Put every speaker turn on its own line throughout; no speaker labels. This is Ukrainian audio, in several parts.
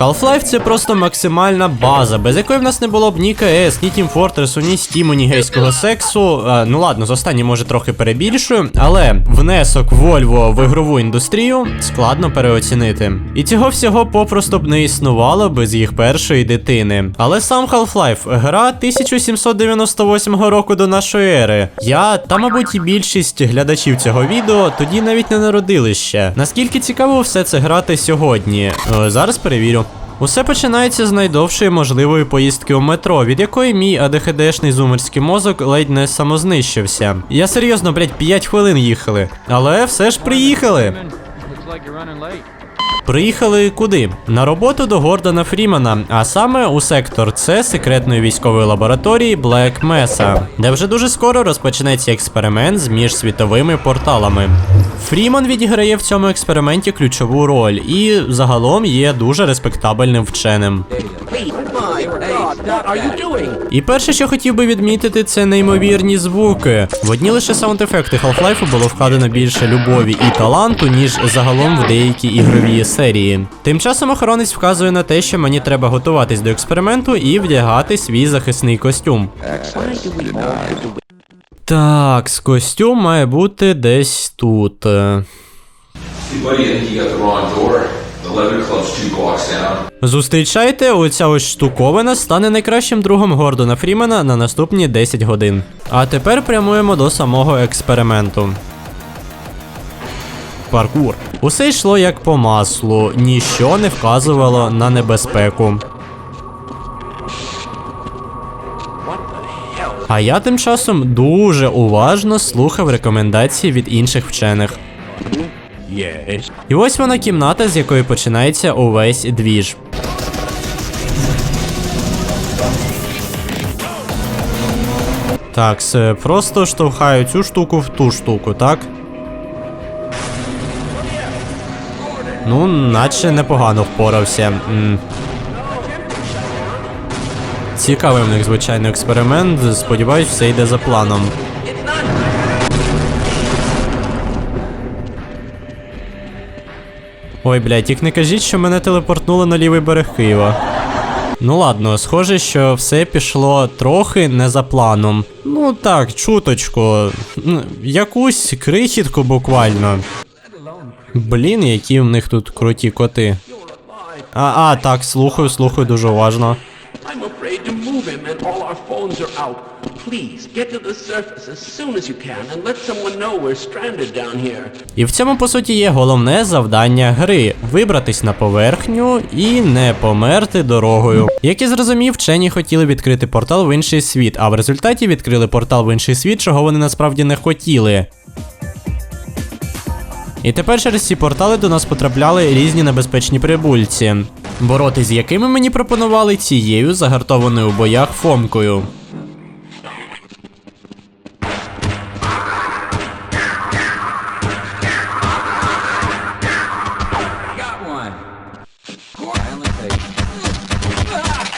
Half-Life це просто максимальна база, без якої в нас не було б ні КС, ні Team Fortress, ні Steam, ні гейського сексу. А, ну ладно, з останнім може трохи перебільшую, але внесок Volvo в ігрову індустрію складно переоцінити. І цього всього попросту б не існувало без їх першої дитини. Але сам Half-Life гра 1798 року до нашої ери. Я та, мабуть, і більшість глядачів цього відео тоді навіть не народили ще. Наскільки цікаво все це грати сьогодні? Е, зараз перевірю. Усе починається з найдовшої можливої поїздки у метро, від якої мій АДХДшний зумерський мозок ледь не самознищився. Я серйозно, блять, 5 хвилин їхали. Але все ж приїхали. Приїхали куди? На роботу до Гордона Фрімана, а саме у сектор С секретної військової лабораторії Black Mesa, де вже дуже скоро розпочнеться експеримент з міжсвітовими порталами. Фріман відіграє в цьому експерименті ключову роль і загалом є дуже респектабельним вченим.
My God, what are you doing?
І перше, що хотів би відмітити, це неймовірні звуки. В одні лише саунд-ефекти Half-Life було вкладено більше любові і таланту, ніж загалом в деякі ігрові серії. Тим часом охоронець вказує на те, що мені треба готуватись до експерименту і вдягати свій захисний костюм. Так, костюм має бути десь тут. Зустрічайте, оця ось штуковина стане найкращим другом Гордона Фрімена на наступні 10 годин. А тепер прямуємо до самого експерименту. Паркур. Усе йшло як по маслу, ніщо не вказувало на небезпеку. А я тим часом дуже уважно слухав рекомендації від інших вчених. І ось вона кімната, з якої починається увесь двіж. Так, все, просто штовхаю цю штуку в ту штуку, так? Ну, наче непогано впорався. М. Цікавий в них, звичайно, експеримент. Сподіваюсь, все йде за планом. Ой, блядь, тільки не кажіть, що мене телепортнули на лівий берег Києва. Ну ладно, схоже, що все пішло трохи не за планом. Ну так, чуточку. Якусь крихітку буквально. Блін, які в них тут круті коти. А, а, так, слухаю, слухаю дуже уважно.
Please, get to the surface as soon as you can and let someone know we're stranded down here.
І в цьому, по суті, є головне завдання гри вибратись на поверхню і не померти дорогою. Як я зрозумів, вчені хотіли відкрити портал в інший світ, а в результаті відкрили портал в інший світ, чого вони насправді не хотіли. І тепер через ці портали до нас потрапляли різні небезпечні прибульці, боротись з якими мені пропонували цією загартованою у боях фомкою.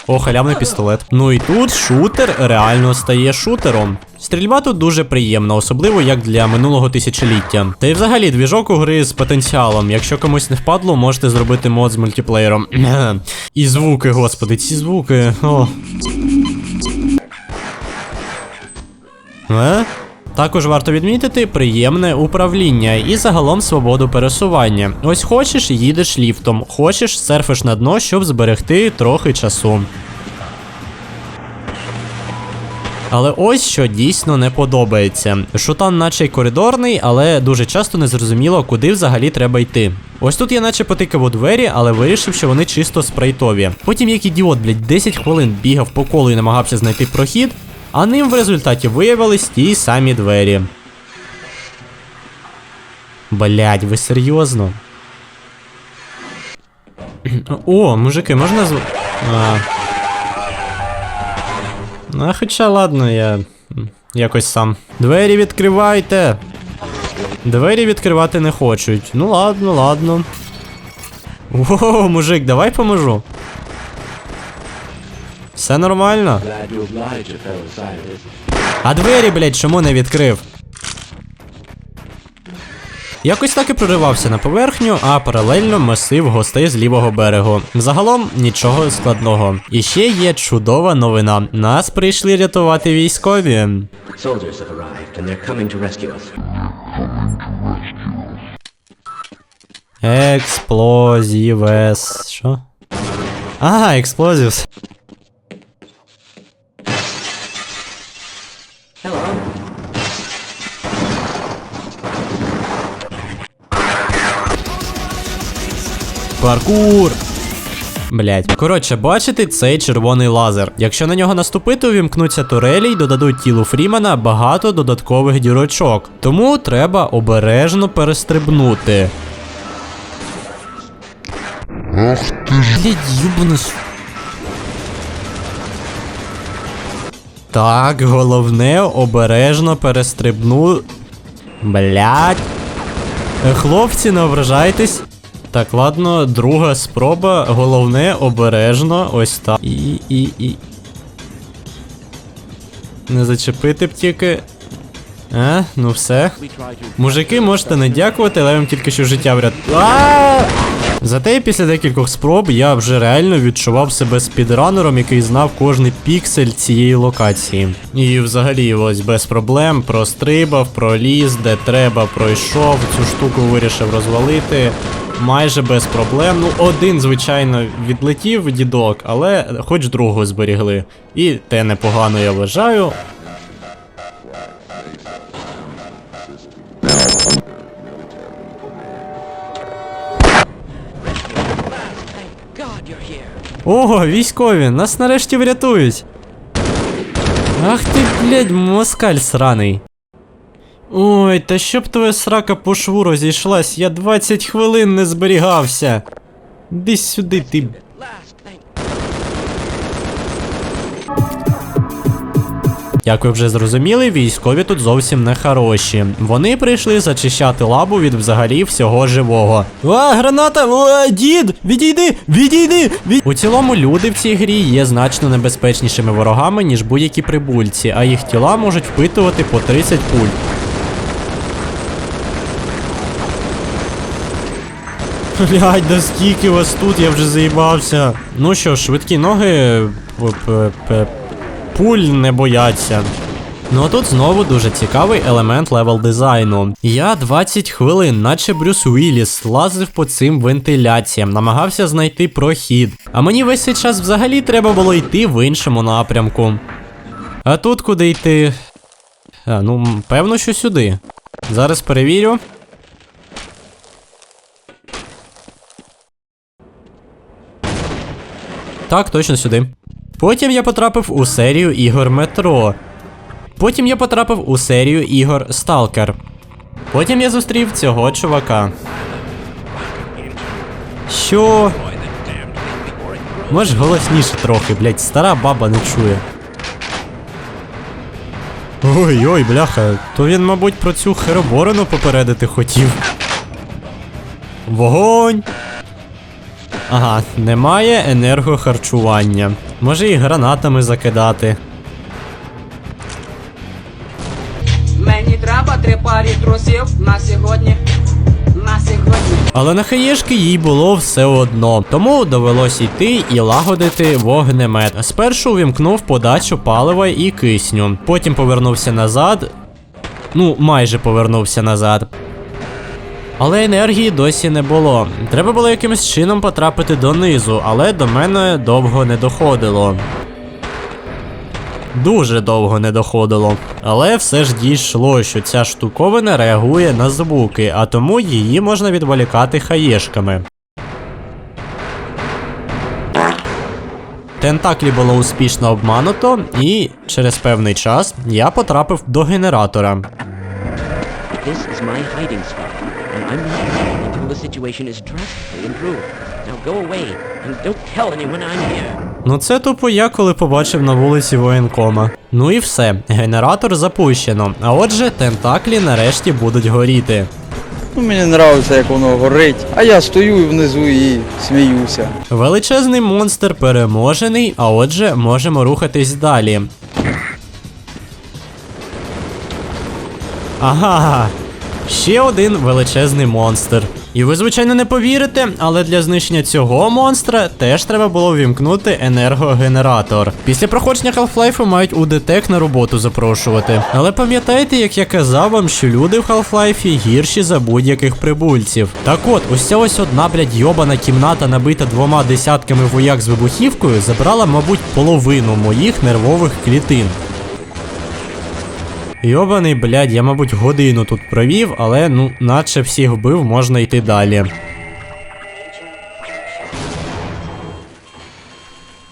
О, халявний пістолет. Ну і тут шутер реально стає шутером. Стрільба тут дуже приємна, особливо як для минулого тисячоліття. Та й взагалі двіжок у гри з потенціалом. Якщо комусь не впадло, можете зробити мод з мультиплеєром. І звуки, господи, ці звуки. О. Е? Також варто відмітити приємне управління і загалом свободу пересування. Ось хочеш, їдеш ліфтом, хочеш, серфиш на дно, щоб зберегти трохи часу. Але ось що дійсно не подобається. Шутан наче й коридорний, але дуже часто не зрозуміло, куди взагалі треба йти. Ось тут я наче потикав у двері, але вирішив, що вони чисто спрейтові. Потім як ідіот, блядь, 10 хвилин бігав по колу і намагався знайти прохід, а ним в результаті виявились ті самі двері. Блядь, ви серйозно? О, мужики, можна зв... А... А хоча ладно, я якось сам. Двері відкривайте. Двері відкривати не хочуть. Ну ладно, ладно. О, мужик, давай поможу. Все нормально. А двері, блядь, чому не відкрив? Якось так і проривався на поверхню, а паралельно месив гостей з лівого берегу. Загалом нічого складного. І ще є чудова новина. Нас прийшли рятувати військові. Експлозівес. Що? Ага, експлозівс.
Hello.
Паркур. Блять. Коротше, бачите цей червоний лазер. Якщо на нього наступити, увімкнуться турелі й додадуть тілу Фрімена багато додаткових дірочок. Тому треба обережно перестрибнути. Ах ти ж. Блять, юбанус. Так, головне обережно перестрибну. Блять. Хлопці, не ображайтесь. Так, ладно, друга спроба. Головне обережно. Ось так. І. і. і. Не зачепити б тільки. А, ну все. Мужики, можете не дякувати, але я вам тільки що життя врятував. Зате після декількох спроб я вже реально відчував себе спідранером, який знав кожний піксель цієї локації. І взагалі, ось без проблем прострибав, проліз, де треба, пройшов, цю штуку вирішив розвалити. Майже без проблем. Ну, один, звичайно, відлетів дідок, але хоч другого зберігли. І те непогано я вважаю. Ого, військові, нас нарешті врятують. Ах ти, блядь, москаль сраний. Ой, та щоб твоя срака по шву розійшлась, я 20 хвилин не зберігався. Десь сюди, ти. Як ви вже зрозуміли, військові тут зовсім не хороші. Вони прийшли зачищати лабу від взагалі всього живого. А, граната! О, дід! Відійди! Відійди! Від... У цілому люди в цій грі є значно небезпечнішими ворогами, ніж будь-які прибульці, а їх тіла можуть впитувати по 30 пуль. Блять, да скільки вас тут, я вже заїбався. Ну що, швидкі ноги п- п- п- пуль не бояться. Ну а тут знову дуже цікавий елемент левел дизайну. Я 20 хвилин, наче Брюс Уілліс, лазив по цим вентиляціям, намагався знайти прохід. А мені весь цей час взагалі треба було йти в іншому напрямку. А тут куди йти? А, ну, певно, що сюди. Зараз перевірю. Так, точно сюди. Потім я потрапив у серію ігор Метро. Потім я потрапив у серію ігор Сталкер. Потім я зустрів цього чувака. Що? Можеш голосніше трохи, блять, стара баба не чує. Ой-ой, бляха, то він, мабуть, про цю хероборону попередити хотів. Вогонь! Ага, немає енергохарчування. Може і гранатами закидати.
Мені треба три парі трусів на сьогодні. На сьогодні.
Але на хаєшки їй було все одно, тому довелось йти і лагодити вогнемет. Спершу увімкнув подачу палива і кисню, потім повернувся назад. Ну, майже повернувся назад. Але енергії досі не було. Треба було якимось чином потрапити донизу, але до мене довго не доходило. Дуже довго не доходило. Але все ж дійшло, що ця штуковина реагує на звуки, а тому її можна відволікати хаєшками. Тентаклі було успішно обмануто, і через певний час я потрапив до генератора.
This is my hiding spot, and I'm here until the situation is drastically improved. Now go away, and don't tell anyone I'm here.
Ну це тупо я, коли побачив на вулиці воєнкома. Ну і все, генератор запущено. А отже, тентаклі нарешті будуть горіти.
Ну, мені подобається, як воно горить, а я стою внизу і сміюся.
Величезний монстр переможений, а отже, можемо рухатись далі. Ага. Ще один величезний монстр. І ви, звичайно, не повірите, але для знищення цього монстра теж треба було вімкнути енергогенератор. Після проходження Half-Life мають УДТЕК на роботу запрошувати. Але пам'ятаєте, як я казав вам, що люди в Half-Life гірші за будь-яких прибульців. Так от, ця ось одна, блядь, йобана кімната, набита двома десятками вояк з вибухівкою, забрала, мабуть, половину моїх нервових клітин. Йобаний, блядь, я, мабуть, годину тут провів, але ну, наче всіх вбив, можна йти далі.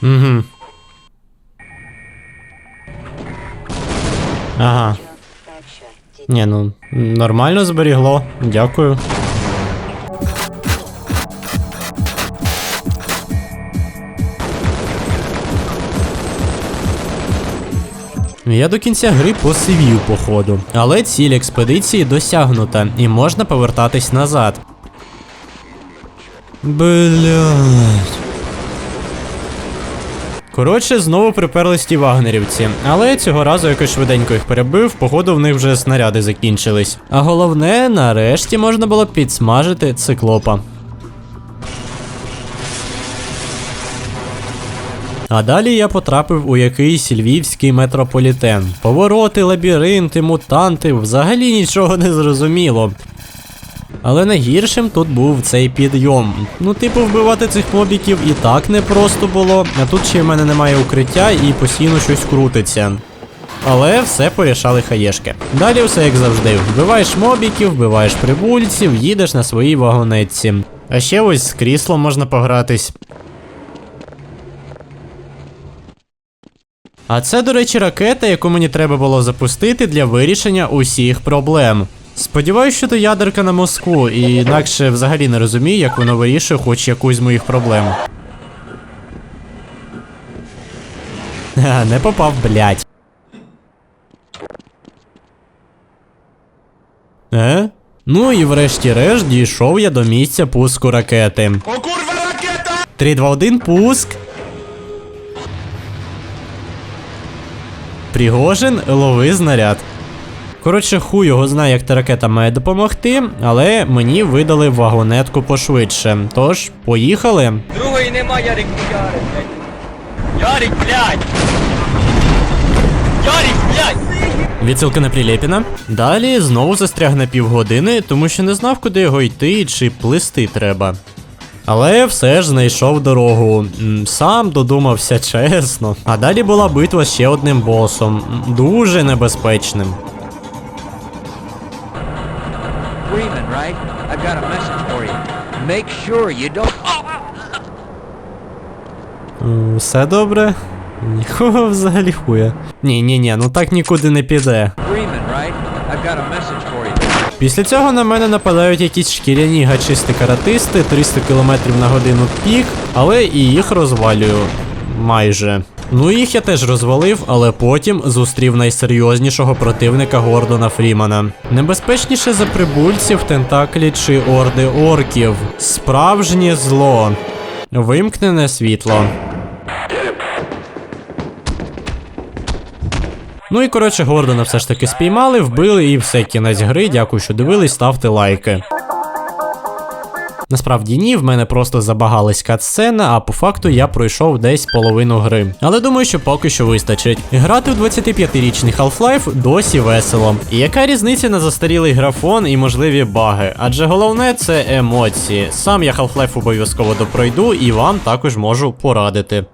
Угу. Ага. Ні, ну, нормально зберігло. Дякую. Я до кінця гри посивів, походу. Але ціль експедиції досягнута, і можна повертатись назад. Блять. Коротше, знову приперлись ті вагнерівці, але цього разу якось швиденько їх перебив, походу в них вже снаряди закінчились. А головне, нарешті можна було підсмажити циклопа. А далі я потрапив у якийсь львівський метрополітен. Повороти, лабіринти, мутанти, взагалі нічого не зрозуміло. Але найгіршим тут був цей підйом. Ну, типу, вбивати цих мобіків і так непросто було, а тут ще в мене немає укриття і постійно щось крутиться. Але все порішали хаєшки. Далі все як завжди. Вбиваєш мобіків, вбиваєш прибульців, їдеш на своїй вагонетці. А ще ось з кріслом можна погратись. А це, до речі, ракета, яку мені треба було запустити для вирішення усіх проблем. Сподіваюсь, що то ядерка на Москву, і інакше взагалі не розумію, як воно вирішує хоч якусь з моїх проблем. Ха, не попав, блять. Е? Ну і врешті-решт дійшов я до місця пуску ракети. О, курва, ракета! 3, 2, 1, пуск. Пригожин, лови знаряд. Коротше, хуй його знає, як та ракета має допомогти, але мені видали вагонетку пошвидше. Тож, поїхали.
Другої нема, Ярик, не Ярик, блядь. Ярик, блядь! Ярик, блядь!
Відсилка на Прилєпіна. Далі знову застряг на півгодини, тому що не знав, куди його йти чи плисти треба. Але все ж знайшов дорогу. Сам додумався чесно. А далі була битва ще одним босом. Дуже небезпечним. Все добре? Нікого взагалі хуя. Ні, ні, ні, ну так нікуди не піде. Після цього на мене нападають якісь шкіряні гачисти каратисти, 300 км на годину пік, але і їх розвалюю. Майже. Ну їх я теж розвалив, але потім зустрів найсерйознішого противника Гордона Фрімана. Небезпечніше за прибульців, тентаклі чи орди орків. Справжнє зло. Вимкнене світло. Ну і коротше, Гордона все ж таки спіймали, вбили і все, кінець гри. Дякую, що дивились, ставте лайки. Насправді ні, в мене просто забагалась катсцена, а по факту я пройшов десь половину гри. Але думаю, що поки що вистачить. Грати в 25-річний Half-Life досі весело. І яка різниця на застарілий графон і можливі баги? Адже головне це емоції. Сам я Half-Life обов'язково допройду і вам також можу порадити.